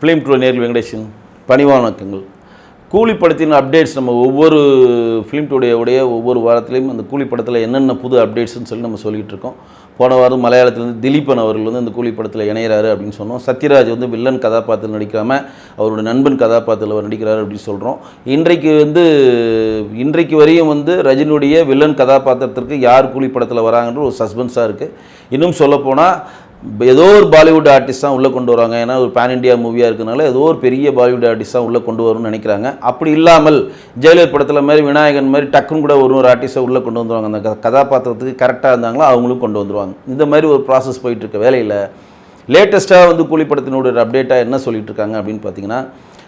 Film true நேரில் வெங்கடேஷன் பணிவான வணக்கங்கள். கூலி படத்தின் அப்டேட்ஸ் நம்ம ஒவ்வொரு ஃபிலிம் டுடே உடைய ஒவ்வொரு வாரத்துலேயும் அந்த கூலி படத்தில் என்னென்ன புது அப்டேட்ஸ்னு சொல்லி நம்ம சொல்லிகிட்டு இருக்கோம். போன வாரம் மலையாளத்துலேருந்து திலீபன் அவர்கள் வந்து அந்த கூலி படத்தில் இணையிறாரு அப்படின்னு சொன்னோம். சத்யராஜ் வந்து வில்லன் கதாபாத்திரம் நடிக்காமல் அவரோட நண்பன் கதாபாத்திரத்தில் அவர் நடிக்கிறாரு அப்படின்னு சொல்கிறோம் இன்றைக்கு வந்து இன்றைக்கு வரையும் வந்து ரஜினியுடைய வில்லன் கதாபாத்திரத்திற்கு யார் கூலி படத்தில் வராங்கன்ற ஒரு சஸ்பென்ஸாக இருக்குது இன்னும் சொல்லப்போனால் ஏதோ ஒரு பாலிவுட் ஆர்டிஸ்ட் தான் உள்ளே கொண்டு வராங்க. ஏன்னா ஒரு பேன் இண்டியா மூவியாக இருக்கனால ஏதோ ஒரு பெரிய பாலிவுட் ஆர்டிஸ்ட் தான் உள்ளே கொண்டு வரும்னு நினைக்கிறாங்க. அப்படி இல்லாமல் ஜெயலலிதா படத்தில் மாதிரி விநாயகன் மாதிரி டக்குன்னு கூட ஒரு ஒரு ஆர்டிஸ்ட்டை உள்ளே கொண்டு வந்துருவாங்க. அந்த க- கதாபாத்திரத்துக்கு கரெக்டாக இருந்தாங்களோ அவங்களும் கொண்டு வந்துருவாங்க. இந்த மாதிரி ஒரு ப்ராசஸ் போயிட்டுருக்க வேலையில் லேட்டஸ்ட்டாக வந்து கூலிப்படத்தினுடைய அப்டேட்டாக என்ன சொல்லிட்டு இருக்காங்க அப்படின்னு பார்த்தீங்கன்னா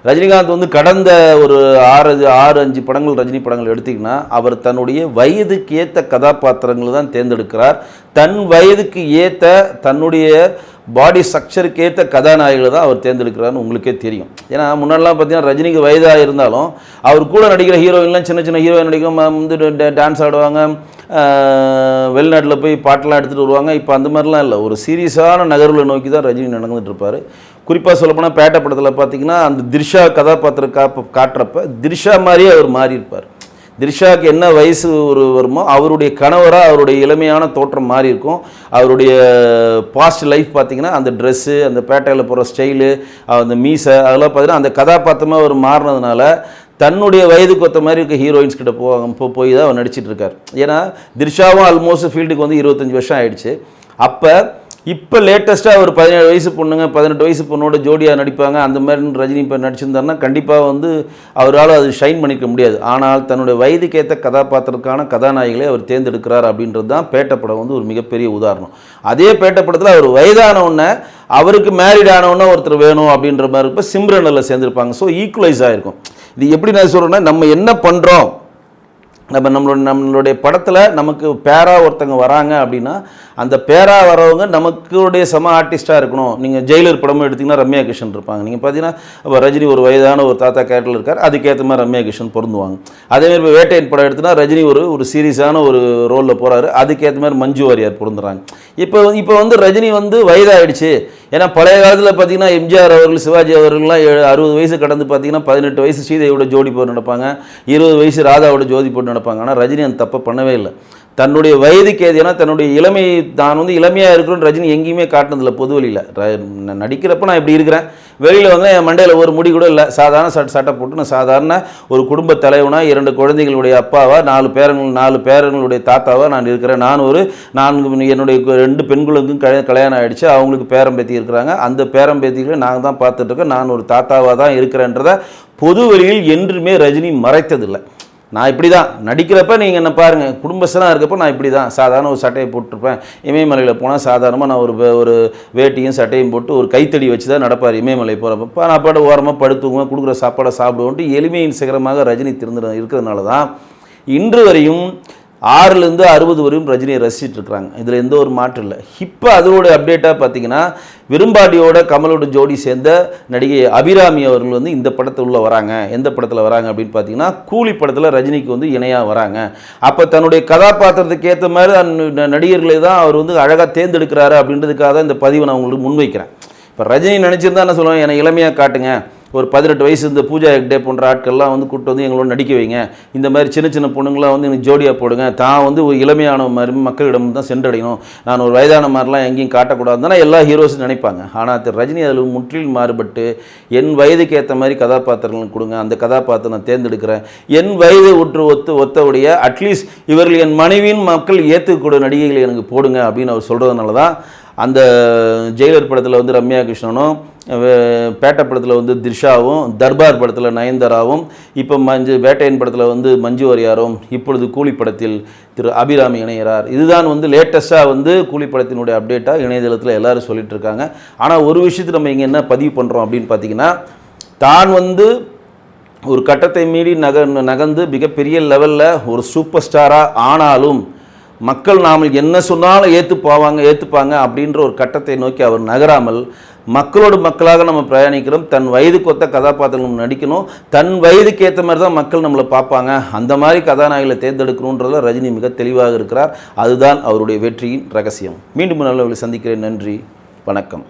ரஜினிகாந்த் வந்து கடந்த ஒரு ஆறு ஆறு அஞ்சு படங்கள் ரஜினி படங்கள் எடுத்திங்கன்னா அவர் தன்னுடைய வயதுக்கு ஏற்ற கதாபாத்திரங்களை தான் தேர்ந்தெடுக்கிறார். தன் வயதுக்கு ஏற்ற தன்னுடைய பாடி ஸ்ட்ரக்சருக்கு ஏற்ற கதாநாயகிகளை தான் அவர் தேர்ந்தெடுக்கிறாருன்னு உங்களுக்கே தெரியும். ஏன்னா முன்னாடிலாம் பார்த்தீங்கன்னா ரஜினிக்கு வயதாக இருந்தாலும் அவர் கூட நடிக்கிற ஹீரோயின்லாம் சின்ன சின்ன ஹீரோயின் நடிக்கும் வந்து டான்ஸ் ஆடுவாங்க. வெளிநாட்டில் போய் பாட்டெல்லாம் எடுத்துகிட்டு வருவாங்க. இப்போ அந்த மாதிரிலாம் இல்லை. ஒரு சீரியஸான நகர்வுகளை நோக்கி தான் ரஜினி நடந்துகிட்டு இருப்பார். குறிப்பாக சொல்லப்போனால் பேட்டை படத்தில் பார்த்தீங்கன்னா அந்த திரிஷா கதாபாத்திரம் காப்ப காட்டுறப்ப திரிஷா மாதிரியே அவர் மாறியிருப்பார். திரிஷாவுக்கு என்ன வயசு ஒரு வருமோ அவருடைய கணவராக அவருடைய இளமையான தோற்றம் மாறி இருக்கும் அவருடைய பாஸ்ட் லைஃப் பார்த்தீங்கன்னா அந்த ட்ரெஸ்ஸு அந்த பேட்டையில் போகிற ஸ்டைலு அந்த மீசை அதெல்லாம் பார்த்தீங்கன்னா அந்த கதாபாத்திரமாக அவர் மாறினதுனால தன்னுடைய வயதுக்கு ஒத்த மாதிரி இருக்க ஹீரோயின்ஸ் கிட்ட போ போய் தான் அவர் நடிச்சிட்டு இருக்கார். ஏன்னா திரிஷாவும் ஆல்மோஸ்ட் ஃபீல்டுக்கு வந்து இருபத்தஞ்சி வருஷம் ஆயிடுச்சு. அப்போ இப்போ லேட்டஸ்ட்டாக ஒரு பதினேழு வயசு பொண்ணுங்க பதினெட்டு வயசு பொண்ணோட ஜோடியாக நடிப்பாங்க. அந்த மாதிரி ரஜினி இப்போ நடிச்சிருந்தாருன்னா கண்டிப்பாக வந்து அவரால் அது ஷைன் பண்ணிக்க முடியாது. ஆனால் தன்னுடைய வயதுக்கேற்ற கதாபாத்திரத்துக்கான கதாநாயகிகளை அவர் தேர்ந்தெடுக்கிறார் அப்படின்றது தான் பேட்ட படம் வந்து ஒரு மிகப்பெரிய உதாரணம். அதே பேட்ட படத்தில் அவர் வயதான உடனே அவருக்கு மேரிட் ஆனவுடனே ஒருத்தர் வேணும் அப்படின்ற மாதிரி இருப்ப சிம்ரனில் சேர்ந்துருப்பாங்க. ஸோ ஈக்குவலைஸ் ஆகிருக்கும் இது எப்படி நான் சொல்கிறேன்னா நம்ம என்ன பண்ணுறோம் நம்ம நம்மளோட நம்மளுடைய படத்தில் நமக்கு பேரா ஒருத்தங்க வராங்க அப்படின்னா அந்த பேரா வரவங்க நமக்குடைய சம ஆர்டிஸ்ட்டாக இருக்கணும். நீங்கள் ஜெயிலர் படமும் எடுத்திங்கன்னா ரம்யா கிருஷ்ணன் இருப்பாங்க. நீங்கள் பார்த்தீங்கன்னா இப்போ ரஜினி ஒரு வயதான ஒரு தாத்தா கேரக்டர் இருக்கார். அதுக்கேற்ற மாதிரி ரம்யா கிருஷ்ணன் பொருந்துவாங்க அதேமாதிரி இப்போ வேட்டையன் படம் எடுத்தினா ரஜினி ஒரு ஒரு சீரியஸான ஒரு ரோலில் போகிறாரு அதுக்கேற்ற மாதிரி மஞ்சு வாரியார் பொருந்துறாங்க. இப்போ இப்போ வந்து ரஜினி வந்து வயதாகிடுச்சு ஏன்னா பழைய காலத்தில் பார்த்தீங்கன்னா எம்ஜிஆர் அவர்கள் சிவாஜி அவர்கள்லாம் ஏழு அறுபது வயசு கடந்து பார்த்தீங்கன்னா பதினெட்டு வயசு சீதையோட ஜோடி போட்டு நடப்பாங்க. இருபது வயசு ராதாவோட ஜோதி போட்டு நினைப்பாங்க. ஆனால் ரஜினி அந்த தப்பை பண்ணவே இல்லை. தன்னுடைய வயதுக்கு ஏதினா தன்னுடைய இளமை தான் வந்து இளமையாக இருக்கிறோன்னு ரஜினி எங்கேயுமே காட்டினதில்ல பொது வழியில். நான் நடிக்கிறப்ப நான் இப்படி இருக்கிறேன். வெளியில் வந்து என் மண்டையில் ஒரு முடி கூட இல்லை. சாதாரண சட் சட்டை போட்டு நான் சாதாரண ஒரு குடும்ப தலைவனாக இரண்டு குழந்தைகளுடைய அப்பாவாக நாலு பேரங்கள் நாலு பேரங்களுடைய தாத்தாவாக நான் இருக்கிறேன். நான் ஒரு நான்கு என்னுடைய ரெண்டு பெண்களுக்கும் கல்யா- கல்யாணம் ஆகிடுச்சு அவங்களுக்கு பேரம்பேத்தி இருக்கிறாங்க. அந்த பேரம்பேத்திகளை நாங்கள் தான் பார்த்துட்டு இருக்கோம் நான் ஒரு தாத்தாவாக தான் இருக்கிறேன்றதை பொது வழியில் என்றுமே ரஜினி மறைத்ததில்லை. நான் இப்படி தான் நடிக்கிறப்ப நீங்கள் என்ன பாருங்கள் குடும்பஸ்தனாக இருக்கப்போ நான் இப்படி தான் சாதாரண ஒரு சட்டையை போட்டிருப்பேன். இமயமலையில் போனால் சாதாரணமாக நான் ஒரு ஒரு வேட்டியும் சட்டையும் போட்டு ஒரு கைத்தடி வச்சு தான் நடப்பார் இமயமலை போகிறப்ப நான் பாட்டு ஓரமாக படுத்துக்குவேன் கொடுக்குற சாப்பாடை சாப்பிடுவோன்ட்டு எளிமையின் சிகரமாக ரஜினி திறந்து இருக்கிறதுனால தான் இன்று வரையும் ஆறுலேருந்து அறுபது வரையும் ரஜினியை ரசிச்சுட்டு இருக்கிறாங்க. இதில் எந்த ஒரு மாற்றம் இல்லை. இப்போ அதோட அப்டேட்டாக பார்த்தீங்கன்னா விரும்பாடியோட கமலோட ஜோடி சேர்ந்த நடிகை அபிராமி அவர்கள் வந்து இந்த படத்தில் உள்ள வராங்க. எந்த படத்தில் வராங்க அப்படின்னு பார்த்தீங்கன்னா கூலி படத்தில் ரஜினிக்கு வந்து இணையாக வராங்க. அப்போ தன்னுடைய கதாபாத்திரத்துக்கு ஏற்ற மாதிரி அந்த நடிகர்களை தான் அவர் வந்து அழகாக தேர்ந்தெடுக்கிறாரு அப்படின்றதுக்காக தான் இந்த பதிவை நான் உங்களுக்கு முன்வைக்கிறேன். இப்போ ரஜினி நினச்சிருந்தா என்ன சொல்லுவேன் என்னை இளமையாக காட்டுங்க. ஒரு பதினெட்டு வயசு இந்த பூஜா ஹெக்டே போன்ற ஆட்கள்லாம் வந்து கூப்பிட்டு வந்து எங்களோட நடிக்க வைங்க. இந்த மாதிரி சின்ன சின்ன பொண்ணுங்களாம் வந்து எனக்கு ஜோடியாக போடுங்க. தான் வந்து ஒரு இளமையான மாதிரி மக்களிடம் தான் சென்றடையணும். நான் ஒரு வயதான மாதிரிலாம் எங்கேயும் காட்டக்கூடாதுன்னா எல்லா ஹீரோஸும் நினைப்பாங்க. ஆனால் திரு ரஜினி அதில் முற்றிலும் மாறுபட்டு என் வயதுக்கு ஏற்ற மாதிரி கதாபாத்திரங்கள் கொடுங்க. அந்த கதாபாத்திரம் நான் தேர்ந்தெடுக்கிறேன். என் வயது ஒற்று ஒத்து ஒத்தவுடைய அட்லீஸ்ட் இவர்கள் என் மனைவியின் மக்கள் ஏற்றுக்கூடிய நடிகைகளை எனக்கு போடுங்க அப்படின்னு அவர் சொல்கிறதுனால தான் அந்த ஜெயிலர் படத்தில் வந்து ரம்யா கிருஷ்ணனும் பேட்டை படத்தில் வந்து திரிஷாவும் தர்பார் படத்தில் நயன்தாராவும் இப்போ மஞ்சு வேட்டையன் படத்தில் வந்து மஞ்சு வாரியாரும் இப்பொழுது கூலி படத்தில் திரு அபிராமி இணைகிறார். இதுதான் வந்து லேட்டஸ்ட்டாக வந்து கூலி படத்தினுடைய அப்டேட்டாக இணையதளத்தில் எல்லோரும் சொல்லிட்டு இருக்காங்க ஆனால் ஒரு விஷயத்தை நம்ம இங்கே என்ன பதிவு பண்ணுறோம் அப்படின்னு பார்த்தீங்கன்னா தான் வந்து ஒரு கட்டத்தை மீறி நக நகர்ந்து மிகப்பெரிய லெவலில் ஒரு சூப்பர் ஸ்டாராக ஆனாலும் மக்கள் நாம் என்ன சொன்னாலும் ஏற்று போவாங்க ஏற்றுப்பாங்க அப்படின்ற ஒரு கட்டத்தை நோக்கி அவர் நகராமல் மக்களோடு மக்களாக நம்ம பிரயாணிக்கிறோம். தன் வயதுக்கு ஒத்த கதாபாத்திரங்கள் நடிக்கணும். தன் வயதுக்கு ஏற்ற மாதிரி தான் மக்கள் நம்மளை பார்ப்பாங்க. அந்த மாதிரி கதாநாயகளை தேர்ந்தெடுக்கணுன்றத ரஜினி மிக தெளிவாக இருக்கிறார். அதுதான் அவருடைய வெற்றியின் ரகசியம். மீண்டும் நல்ல சந்திக்கிறேன். நன்றி. வணக்கம்.